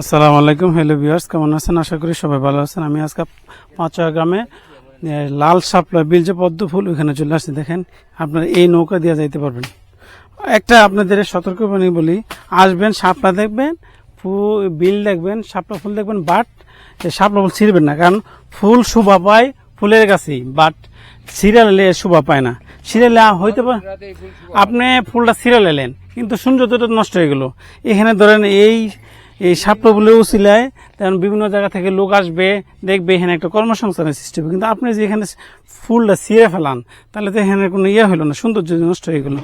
আসসালামু আলাইকুম, hello viewers, কেমন আছেন? আশা করি সবাই ভালো আছেন। আমি আজকে পাঁচয়া গ্রামে লাল শাপলা বিল যে পদ্ম ফুল ওইখানে চলে আসছে। দেখেন, আপনারা এই নৌকা দিয়ে যাইতে পারবেন। একটা আপনাদের সতর্ক বাণী বলি, আসবেন, শাপলা দেখবেন, ফুল, বিল দেখবেন, শাপলা ফুল দেখবেন, বাট এ, শাপলা ফুল ছিঁড়বেন না, কারণ ফুল শোভা পায় ফুলের কাছেই বাট সিরিয়ালে শোভা পায় না। সিরিয়ালে হইতে পারে আপনি ফুলটা সিরিয়াল এলেন, কিন্তু সৌন্দর্যটা নষ্ট হয়ে গেল। এখানে ধরেন এই এই সাপটা বলে উচিলায় তেমন বিভিন্ন জায়গা থেকে লোক আসবে, দেখবে এখানে একটা কর্মসংস্থানের সৃষ্টি হবে। কিন্তু আপনি যে এখানে ফুলটা ছিঁড়ে ফেলান, তাহলে তো এখানে কোনো ইয়ে হলো না, সৌন্দর্য নষ্ট হয়ে গেল।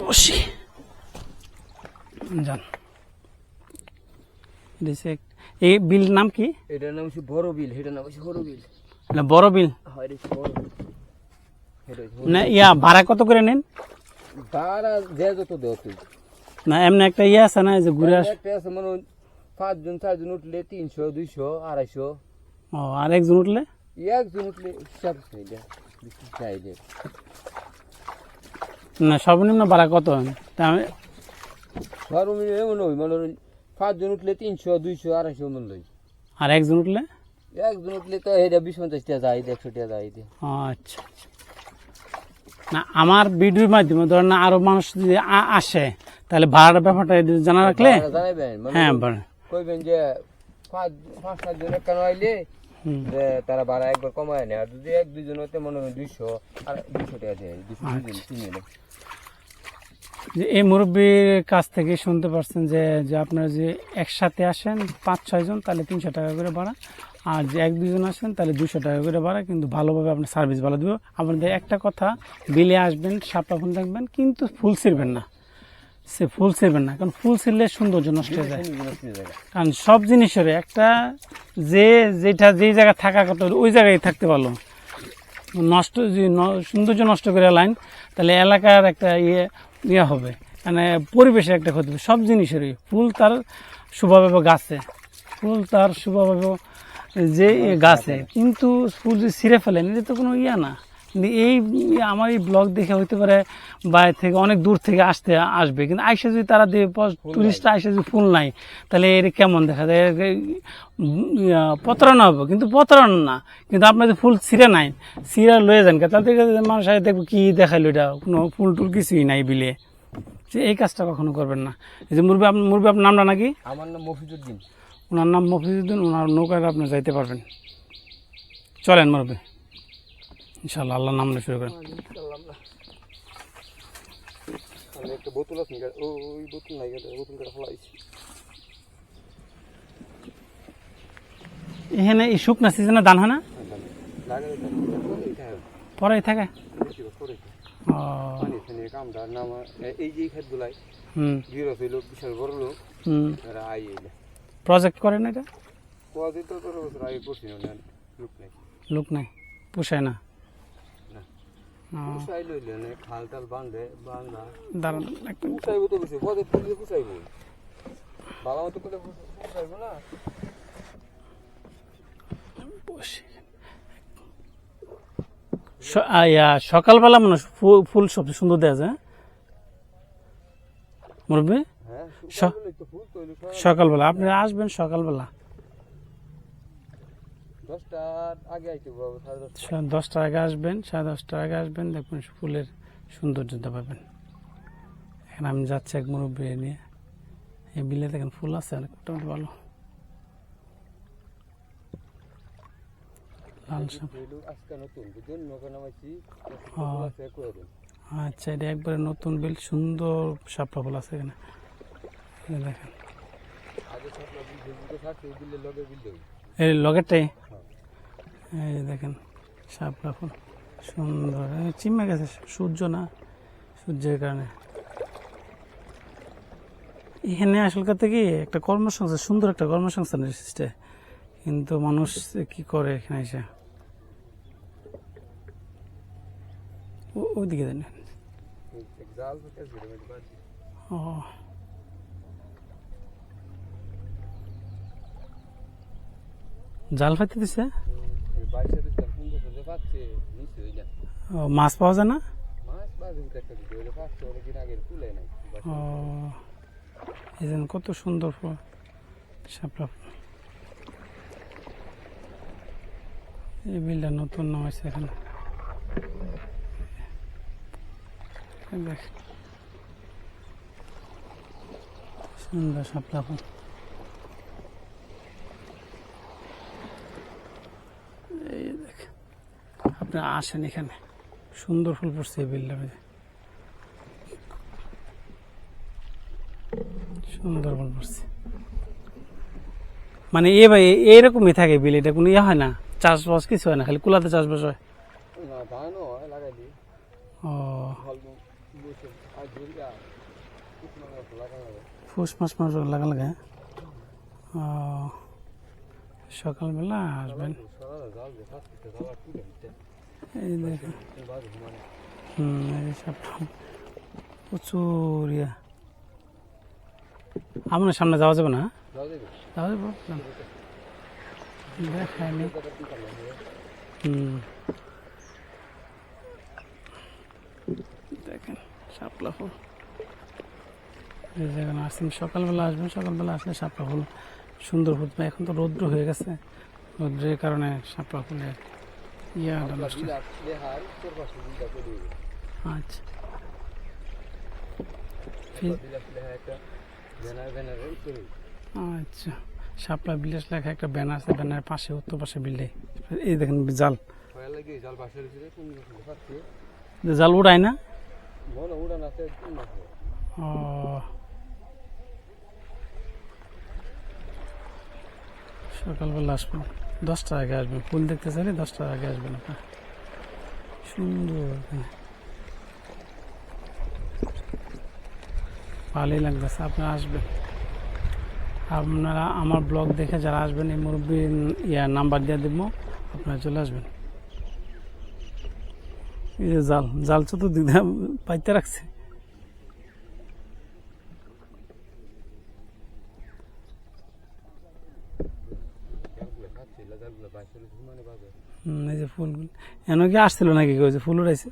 বসি। যান। এই বিল নাম কি? এটার নাম হচ্ছে বড় বিল এটার নাম হচ্ছে বড় বিল। না বড় বিল। হচ্ছে না ইয়া ভাড়া কত করে নেন? ভাড়া যে যত দেওয়া তুই না এমনি একটা ইয়ে আছে না যে ঘুরে আস একটা আছে মানে পাঁচজন চারজন উঠলে তিনশো দুইশো আড়াইশো। ও আর একজন উঠলে? একজন উঠলে হিসাব চাইলে চাইলে না সর্বনিম্ন ভাড়া কত আমি- সর্বনিম্ন এমন ওই মানে পাঁচজন উঠলে তিনশো দুইশো আড়াইশো মন লই। আর একজন উঠলে? একজন উঠলে তো এটা বিশ পঞ্চাশ টাকা যায় একশো টাকা যায় আচ্ছা আচ্ছা। না আমার ভিডিওর মাধ্যমে ধরেন না আরও মানুষ যদি আসে তাহলে ভাড়ার ব্যাপারটা জানা রাখলে? মানে হ্যাঁ কইবেন যে পাঁচ পাঁচ সাতজন কেন আইলে যে তারা ভাড়া একবার কমায় নেয়। আর যদি এক দুজন হতে মনে হয় দুইশো আর দুইশো টাকা দেয় দুশো দুজন তিনজন। যে এই মুরব্বীর কাছ থেকে শুনতে পারছেন যে যে আপনারা যে একসাথে আসেন পাঁচ ছয়জন তাহলে তিনশো টাকা করে ভাড়া। আর যে এক দুজন আসেন, তাহলে দুশো টাকা করে ভাড়া। কিন্তু ভালোভাবে আপনার সার্ভিস ভালো দেবো। আপনাদের একটা কথা, বিলে আসবেন, সাপটা ফোন থাকবেন কিন্তু ফুল ছিঁড়বেন না। সে ফুল ছিঁড়বেন না, কারণ ফুল ছিঁড়লে সৌন্দর্য নষ্ট হয়ে যায়। কারণ সব জিনিসের একটা যে, যেটা যেই জায়গায় থাকার কথা, ওই জায়গায় থাকতে পারল। নষ্ট সৌন্দর্য নষ্ট করে লাইন। তাহলে এলাকার একটা ইয়ে ইয়ে হবে। মানে পরিবেশে একটা ক্ষতি হবে। সব জিনিসেরই। ফুল তার শুভাবে গাছে। ফুল তার শুভাবে যে গাছে। কিন্তু ফুল যদি ছিঁড়ে ফেলেন, এটা তো কোনো ইয়া না। এই আমার এই ব্লগ দেখে হইতে পারে বাইরে থেকে অনেক দূর থেকে আসতে আসবে। কিন্তু আইসা যদি তারা টুরিস্ট আইসা যদি ফুল নাই তাহলে এর কেমন দেখা যায়? প্রতারণা হবে। কিন্তু প্রতারণা না। কিন্তু আপনার যদি ফুল ছিঁড়ে নাই ছিঁড়ে লয়ে যান কে, তাহলে মানুষ আগে দেখবে কি দেখাইলো এটা। কোনো ফুল টুল কিছুই নাই বিলে। যে এই কাজটা কখনো করবেন না। এই যে মুরবি আপনার মুরবি আপনার নামটা নাকি? আমার নাম মফিজুদ্দিন। ওনার নাম মফিজুদ্দিন ওনার নৌকায় আপনি যাইতে পারবেন। চলেন মুরবি ইনশাল্লাহ আল্লাহ নাম শুরু করেন। আমি একটা বোতল আছে ওই বোতল নাই বোতল ফেলাইছি। এখানে এই শুকনা সিজনে দান হয় না? লাগাই পরে থাকে? প্রজেক্ট করেন এটা। লোক নাই। লোক নাই পোষায় না। ও, পুষাই লইলে না খাল টাল বান্ধে বান্ধা দাঁড়ান সকালবেলা মনে হয় ফুল সবচেয়ে সুন্দর দেওয়া যায় মুরব্বী? হ্যাঁ ফুল তৈরি সকালবেলা আপনি আসবেন সকালবেলা। দশটার আগে আইতে সাড়ে দশটা দশটার আগে আসবেন সাড়ে দশটার আগে আসবেন দেখবেন ফুলের সৌন্দর্যতা পাবেন। এখন আমি যাচ্ছি এক মুরব্বী নিয়ে। এই বিলে দেখেন ফুল আছে অনেক মোটামুটি ভালো। লাল সাপ আচ্ছা এটা একবারে নতুন বিল সুন্দর সাপটা ফুল আছে এখানে। দেখেন। আগে থাকলে বিল থাকছে বিলের লগে বিল দেবো। এই লগেরটাই এই দেখেন শাপলা ফুল সুন্দর। চিমে গেছে সূর্য না সূর্যের কারণে। এখানে আসল কথা কি একটা কর্মসংস্থান সুন্দর একটা কর্মসংস্থান এসেছে। কিন্তু মানুষ কি করে এখানে এসে? ও- ওইদিকে দিই। ও। জাল ফাইতে দিছে? মাছ পাওয়া যায় না? ও, এই কত সুন্দর শাপলা এই বিলটা নতুন নামাইছে এখানে। দেখ। সুন্দর শাপলা ফুল এই দেখ আপনি আসেন এখানে। সুন্দর ফুল পড়ছে এই মধ্যে সুন্দর ফুল পড়ছে। মানে এ ভাই এইরকমই থাকে বিল এটা কোনো ইয়ে হয় না? চাষবাস কিছু হয় না? খালি কুলাতে চাষবাস হয়? হয় ও। ফুস মাস মাস লাগা লাগে ও সকালবেলা আসবেন। এই দেখেন হুম এই প্রচুর ইয়া আপনার সামনে যাওয়া যাবে না জল যাওয়া যাবে। দেখায়নি হুম। দেখেন শাপলা ফুল। এই যেখানে আসছেন সকালবেলা আসবেন সকালবেলা আসলে শাপলা ফুল সুন্দর ফুল। এখন তো রৌদ্র হয়ে গেছে। রৌদ্রের কারণে শাপলা ফুলের দিবে। আচ্ছা। ব্যানার আচ্ছা। শাপলা বিলাস লেখা একটা ব্যানার আছে ব্যানারের পাশে উত্তর পাশে বিল্ডিং এই দেখেন জাল। জল উড়ায় না? ও। সকালবেলা আসবেন দশটার আগে আসবেন ফুল দেখতে চাইলে দশটার আগে আসবেন আপনার সুন্দর। ভালোই লাগতেছে, আপনারা আসবেন। আপনারা আমার ব্লগ দেখে যারা আসবেন, এই মুরব্বীর ইয়ার নাম্বার দিয়ে দেব, আপনারা চলে আসবেন। এই যে জাল জাল চতুর্দিক পাইতে রাখছে। এই যে ফুলগুলো এন কি আসছিল নাকি ওই যে ফুল উড়াইছে?